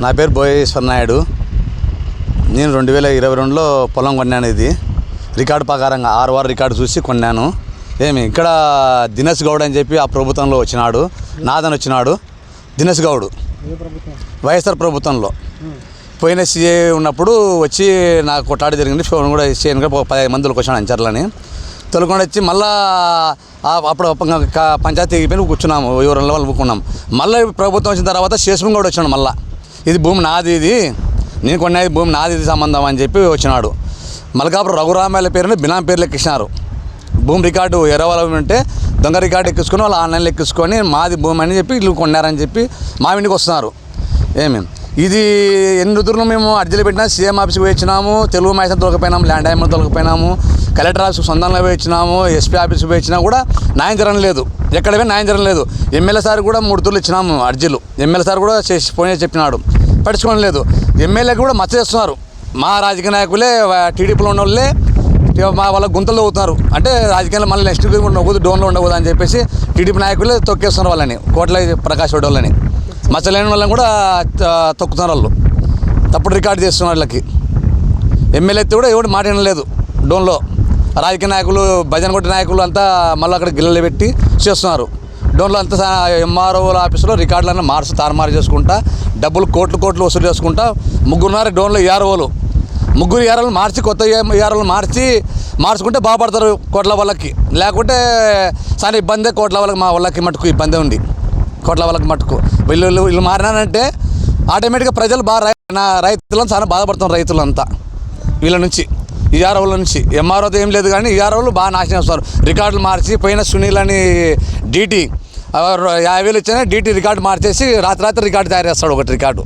నా పేరు భోగేశ్వర నాయుడు. నేను రెండు వేల ఇరవై రెండులో పొలం కొన్నాను ఇది. రికార్డు ప్రకారంగా ఆరు వారు రికార్డు చూసి కొన్నాను. ఏమి ఇక్కడ దినేష్ గౌడ్ అని చెప్పి ఆ ప్రభుత్వంలో వచ్చినాడు. నాదన్ వచ్చినాడు. దినేష్ గౌడ్. వైఎస్ఆర్ ప్రభుత్వంలో. పోయిన సీఏ ఉన్నప్పుడు వచ్చి నాకు కొట్లాడి జరిగింది. ఫోన్ కూడా సీఎన్ కూడా ఒక పదిహేను మందికి వచ్చాను అంచర్లని. తొలగొండ వచ్చి మళ్ళా అప్పుడు పంచాయతీ అయిపోయి కూర్చున్నాము వివరంలో వాళ్ళు కూర్చున్నాం మళ్ళీ ప్రభుత్వం వచ్చిన తర్వాత శేషం కూడా వచ్చినాడు మళ్ళా. ఇది భూమి నాది ఇది నేను కొన్నది భూమి నాది ఇది సంబంధం అని చెప్పి వచ్చినాడు. మల్కాపురం రఘురామాయల పేరుని బినాం పేర్లు ఎక్కించినారు. భూమి రికార్డు ఎరవల ఉంటే దొంగ రికార్డు ఎక్కించుకొని వాళ్ళు ఆన్లైన్లో ఎక్కించుకొని మాది భూమి అని చెప్పి ఇల్లు కొన్నారని చెప్పి మా ఇంటికి వస్తున్నారు. ఏమేమి ఇది ఎన్ని రుతులు మేము అర్జీలు పెట్టినా సీఎం ఆఫీస్కి పోయి వచ్చినాము తెలుగు మ్యాచ్ తొలకపోయినాము ల్యాండ్ డైమండ్ తొలకపోయినాము కలెక్టర్ ఆఫీస్కి సొంతంగా పోయి వచ్చినాము ఎస్పీ ఆఫీస్కి పోయి కూడా న్యాయం జరగడం లేదు. ఎక్కడ పోయి న్యాయం జరగడం లేదు. ఎమ్మెల్యే సార్ కూడా మూడు తూర్లు ఇచ్చినాము అర్జీలు. ఎమ్మెల్యే సార్ కూడా చేసి పోయి చెప్పినాడు. పట్టించుకోవడం లేదు. ఎమ్మెల్యేకి కూడా మచ్చ చేస్తున్నారు. మా రాజకీయ నాయకులే టీడీపీలో ఉన్న వాళ్ళే మా వాళ్ళ గుంతలు అవుతున్నారు అంటే రాజకీయాలు మళ్ళీ నెక్స్ట్ ఉండకూడదు డోన్లో ఉండకూడదు అని చెప్పేసి టీడీపీ నాయకులే తొక్కేస్తున్నారు వాళ్ళని కోట్ల ప్రకాష్ వాళ్ళని. మచ్చలేని వాళ్ళని కూడా తొక్కుతున్నారు వాళ్ళు. తప్పుడు రికార్డు చేస్తున్నారు వాళ్ళకి. ఎమ్మెల్యే అయితే కూడా ఎవడు మాట వినలేదు. డోన్లో రాజకీయ నాయకులు భజన కొట్టి నాయకులు అంతా మళ్ళీ అక్కడ గిల్లలు పెట్టి చేస్తున్నారు. డోన్లో అంతా ఎంఆర్ఓల ఆఫీసులో రికార్డులన్నీ మార్చి తారుమారు చేసుకుంటా డబ్బులు కోట్లు కోట్లు వసూలు చేసుకుంటా ముగ్గురున్నారు డోన్లో ఈఆర్ఓలు. ముగ్గురు ఈఆర్ఓలు మార్చి కొత్త ఈఆర్ఓలు మార్చి మార్చుకుంటే బాగుపడతారు కోట్ల వాళ్ళకి. లేకుంటే చాలా ఇబ్బందే కోట్ల వాళ్ళకి మా వాళ్ళకి మటుకు ఇబ్బందే ఉంది. కోట్ల వాళ్ళకి మటుకు. వీళ్ళు వీళ్ళు మారినారంటే ఆటోమేటిక్గా ప్రజలు బాగా రైతులను చాలా బాధపడుతున్నారు రైతులంతా. వీళ్ళ నుంచి ఈఆర్ఓల నుంచి. ఎంఆర్ఓతో ఏం లేదు కానీ ఈఆర్ఓలు బాగా నాశనం చేస్తారు రికార్డులు మార్చి పోయిన సునీల్ అని డీటీ యాభై వేలు ఇచ్చిన డీటీ రికార్డు మార్చేసి రాత్రి రాత్రి రికార్డు తయారు చేస్తాడు ఒకటి రికార్డు.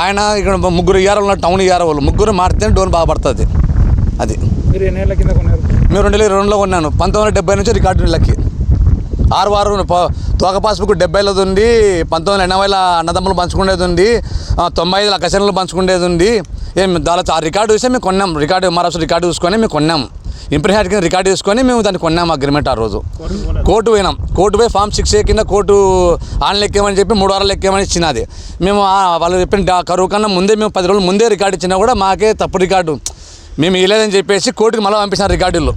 ఆయన ఇక్కడ ముగ్గురు ఈఆర్ఓలు టౌన్ ఈఆర్ఓలు ముగ్గురు మారితే డోన్ బాగా పడుతుంది అది. మీరు ఎన్ని ఏళ్ళ కింద కొన్నారు? మేము రెండు వేల ఇరవై రెండులో ఉన్నాను పంతొమ్మిది వందల డెబ్బై నుంచి రికార్డు లెక్కి. ఆరు వారు తోక పాస్బుక్ డెబ్బైలది ఉంది పంతొమ్మిది ఎనభైల అన్నదమ్ములు పంచుకునేది ఉంది తొంభై ఐదుల అకసనలు పంచుకునేది ఉంది. ఏం దాని ఆ రికార్డు చూసే మేము కొన్నాం. రికార్డు మహారాష్ట్ర రికార్డు చూసుకొని మేము కొన్నాం. ఇంప్రిహాట్ కింద రికార్డు తీసుకొని మేము దాన్ని కొన్నాం అగ్రిమెంట్ ఆ రోజు. కోర్టు పోయినాం. కోర్టు పోయి ఫామ్ సిక్స్ ఏ కింద కోర్టు ఆన్లైన్ లెక్కేమని చెప్పి మూడు వారాలు లెక్కేమని ఇచ్చినది. మేము వాళ్ళు చెప్పిన కరువు కన్నా ముందే మేము పది రోజులు ముందే రికార్డు ఇచ్చినా కూడా మాకే తప్పు రికార్డు. మేము ఇవ్వలేదని చెప్పేసి కోర్టుకి మళ్ళీ పంపించిన రికార్డులు.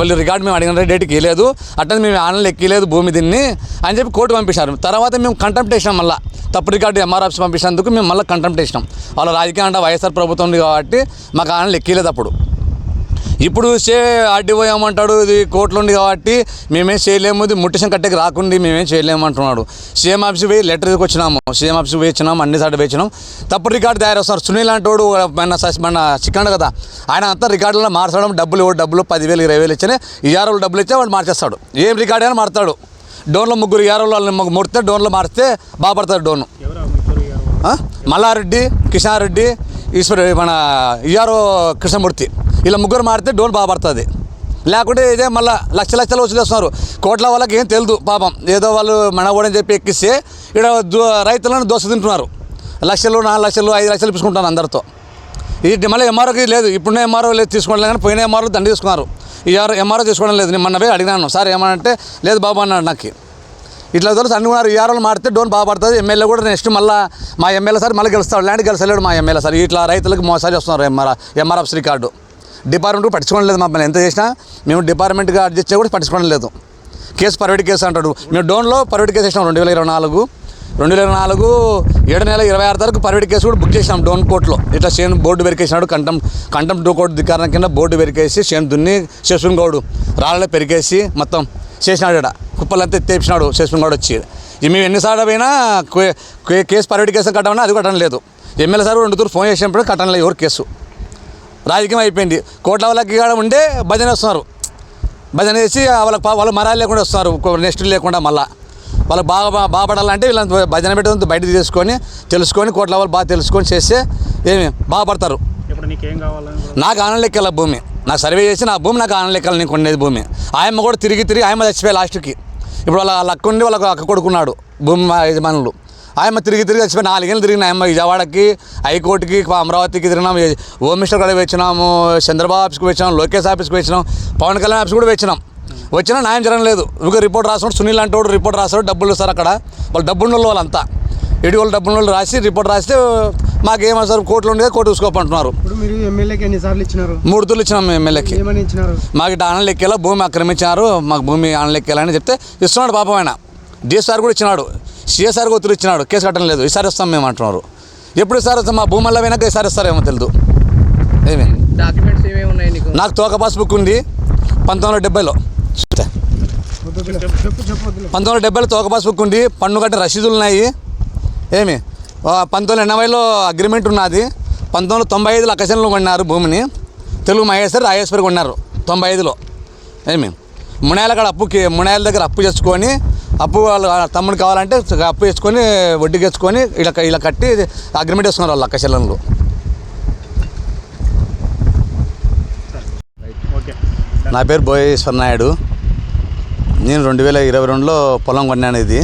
వాళ్ళు రికార్డు మేము అడిగిన డేట్కి ఇవ్వలేదు అట్లా మేము ఆన్లైన్ ఎక్కలేదు భూమి దీన్ని అని చెప్పి కోర్టు పంపించారు. తర్వాత మేము కంటెంప్ట్ చేసినాం మళ్ళీ. తప్పు రికార్డు ఎంఆర్ఎఫ్స్ పంపించినందుకు మేము మళ్ళీ కంటెంప్ట్ చేసినాం. వాళ్ళ రాజకీయం అంటే వైఎస్ఆర్ ప్రభుత్వం ఉంది కాబట్టి మాకు ఆన్లైన్ ఎక్కలేదు అప్పుడు. ఇప్పుడు చూస్తే ఆర్డీఓ ఏమంటాడు ఇది కోర్టులో ఉంది కాబట్టి మేమేం చేయలేము ఇది ముట్టిషన్ కట్టేకి రాకుండా మేమేం చేయలేము అంటున్నాడు. సీఎం ఆఫీస్ పోయి లెటర్ వచ్చినాము సీఎం ఆఫీస్ పోయి అన్ని సార్లు వేసినాం తప్పుడు రికార్డు తయారు సునీల్ అంటోడు మన మన చిక్కండు కదా ఆయన అంతా రికార్డులో మార్చడం డబ్బులు డబ్బులు? పదివేలు ఇరవై వేలు ఇచ్చినా ఈఆర్ఓలు డబ్బులు ఇచ్చే వాడు మార్చేస్తాడు. ఏం రికార్డు అయినా మారుతాడు. డోన్లో ముగ్గురు ఈఆర్ఓలు వాళ్ళని ముడితే డోన్లో మారిస్తే బాగుపడతాడు డోను. మల్లారెడ్డి కిషన్ రెడ్డి ఈశ్వర్ మన ఈఆర్ఓ కృష్ణమూర్తి. ఇలా ముగ్గురు మారితే డోన్ బాగా పడుతుంది. లేకుంటే ఇదే మళ్ళీ లక్ష లక్షలు వచ్చేస్తున్నారు కోట్ల వాళ్ళకి ఏం తెలియదు పాపం. ఏదో వాళ్ళు మనవడని చెప్పి ఎక్కిస్తే ఇక్కడ రైతులను దోశ తింటున్నారు. లక్షలు నాలుగు లక్షలు ఐదు లక్షలు తీసుకుంటున్నారు అందరితో. ఇది మళ్ళీ ఎంఆర్ఓకి లేదు. ఇప్పుడున్న ఎంఆర్ఓ లేదు తీసుకోవడం కానీ పోయిన ఎంఆర్ఓ దండి తీసుకున్నారు. ఈఆర్ ఎంఆర్ఓ తీసుకోవడం లేదు. నేను మొన్నవే అడిగినాను. సార్ ఏమనంటే లేదు బాబు అన్నాడు నాకు. ఇట్లా తెలుసు అనుకున్నారు కూడా ఈఆర్ఓలు మారితే డోన్ బాగుపడుతుంది ఎమ్మెల్యే కూడా నెక్స్ట్ మళ్ళీ మా ఎమ్మెల్యే సార్ మళ్ళీ గెలుస్తాడు. ల్యాండ్ గెలిచలేడు మా ఎమ్మెల్యే సార్. ఇట్లా రైతులకు మోసాలు చేస్తున్నారు ఎంఆర్ ఎంఆర్ఎఫ్ కార్డు డిపార్ట్మెంట్ పట్టించుకోవడం లేదు మమ్మల్ని ఎంత చేసినా మేము డిపార్ట్మెంట్గా అడ్జస్ట్ కూడా పట్టించుకోవడం లేదు కేసు పర్వేట్ కేసు అంటాడు. మేము డోన్లో పర్వేట్ కేసు వేసినాం రెండు వేల ఇరవై నాలుగు. రెండు వేల ఇరవై నాలుగు ఏడు నెల ఇరవై ఆరు తారీఖు ప్రైవేట్ కేసు కూడా బుక్ చేసినాం డోన్ కోర్టులో. ఇట్లా షేన్ బోర్డు పెరికేసినాడు కంటం కంటం టూ కోర్టు ధికారం కింద బోర్డు పెరికేసి షేన్ దున్ని శేషన్ గౌడు రాళ్ళలో పెరిగేసి మొత్తం చేసినాడు ఇక్కడ కుప్పలంతా ఎత్తేపినాడు శేషన్ గౌడ్ వచ్చి. మేము ఎన్నిసార్లు పోయినా కేసు పర్వేట్ కేసు కట్టమన్నా అది కట్టడం లేదు. ఎమ్మెల్యే సార్ రెండు తూరు ఫోన్ చేసినప్పుడు కట్టడం లేదు ఎవరు కేసు. రాజకీయం అయిపోయింది. కోట్ల వాళ్ళకి ఇక్కడ ఉండే భజన వస్తున్నారు. భజన చేసి వాళ్ళకి వాళ్ళు మరాలు లేకుండా వస్తున్నారు. నెక్స్ట్ లేకుండా మళ్ళా. వాళ్ళకి బాగా బాగుపడాలంటే వీళ్ళని భజన పెట్టడం బయటకు తీసుకొని తెలుసుకొని కోట్ల వాళ్ళు బాగా తెలుసుకొని చేస్తే ఏమి బాగుపడతారు. ఇప్పుడు నీకేం కూడా ఆనంద లెక్కల భూమి. నాకు సర్వే చేసి నా భూమి నాకు ఆనంద లెక్కలు నీకు ఉండేది భూమి. ఆయమ్మ కూడా తిరిగి తిరిగి ఆయమ్మ చచ్చిపోయి లాస్ట్కి ఇప్పుడు వాళ్ళ వాళ్ళ అక్క ఉండి వాళ్ళకి అక్క కొడుకున్నాడు. భూమి యజమానులు. ఆయమ్మ తిరిగి తిరిగి చచ్చిపోయి నాలుగేళ్ళు తిరిగిన ఆయమ్మ విజయవాడకి హైకోర్టుకి అమరావతికి తిరిగినాం హోమ్ మినిస్టర్ కూడా వచ్చినాము చంద్రబాబు ఆఫీస్కి వచ్చినాం లోకేష్ ఆఫీస్కి వచ్చినాం పవన్ కళ్యాణ్ ఆఫీస్ కూడా వచ్చినాం వచ్చినా న్యాయం జరగడం లేదు. ఒక రిపోర్ట్ రాసాడు సునీల్ అంటోడు రిపోర్ట్ రాసాడు డబ్బులు ఇస్తారు అక్కడ. వాళ్ళు డబ్బులు ఉన్న వాళ్ళంతా. ఎడిగోళ్ళు డబ్బుల వాళ్ళు రాసి రిపోర్ట్ రాస్తే మాకేమో సార్ కోర్టులో ఉండేది కోర్టు చూసుకోమంటున్నారు ఇప్పుడు మీరు ఎమ్మెల్యేకి ఎన్నిసార్లు ఇచ్చినారు? మూడు తూర్లు ఇచ్చినాం మేము ఎమ్మెల్యేకి. మాకు ఇట్లా ఆనలెక్కేలా భూమి ఆక్రమించారు మాకు భూమి ఆనలెక్కేలా చెప్తే ఇస్తున్నాడు పాపం ఆయన. డిఎస్ఆర్ కూడా ఇచ్చినాడు. సిఎస్ఆర్ కూడా ఇచ్చినాడు? కేసు కట్టడం లేదు. ఈసారి ఇస్తాం మేము అంటున్నారు. ఎప్పుడు ఇస్తారు మా భూమల్లో వెనక ఈసారి ఇస్తారేమో తెలియదు ఏమి? డాక్యుమెంట్స్ ఏమేమి ఉన్నాయి నీకు? తోక పాస్బుక్ ఉంది. పంతొమ్మిది వందల డెబ్బైలో. పంతొమ్మిది వందల డెబ్బైలో తోక పాస్బుక్ ఉంది. పన్ను కట్టిన రసీదులు ఉన్నాయి. ఏమి? పంతొమ్మిది వందల ఎనభైలో అగ్రిమెంట్ ఉన్నది. పంతొమ్మిది వందల తొంభై ఐదులో అకశంలో కొన్నారు భూమిని. తెలుగు మహేశ్వరి రాజేశ్వరి కొన్నారు తొంభై ఐదులో. ఏమి? మునాయాల కాడ అప్పుకి మునాయాల దగ్గర అప్పు చేసుకొని అప్పు వాళ్ళు తమ్ముడు కావాలంటే అప్పు చేసుకొని వడ్డీకి వేసుకొని ఇలా ఇలా కట్టి అగ్రిమెంట్ వేసుకున్నారు వాళ్ళు అక్కశలంలో ఓకే. నా పేరు బోయేశ్వర నాయుడు. నేను రెండు వేల ఇరవై రెండులో పొలం కొన్నాను ఇది.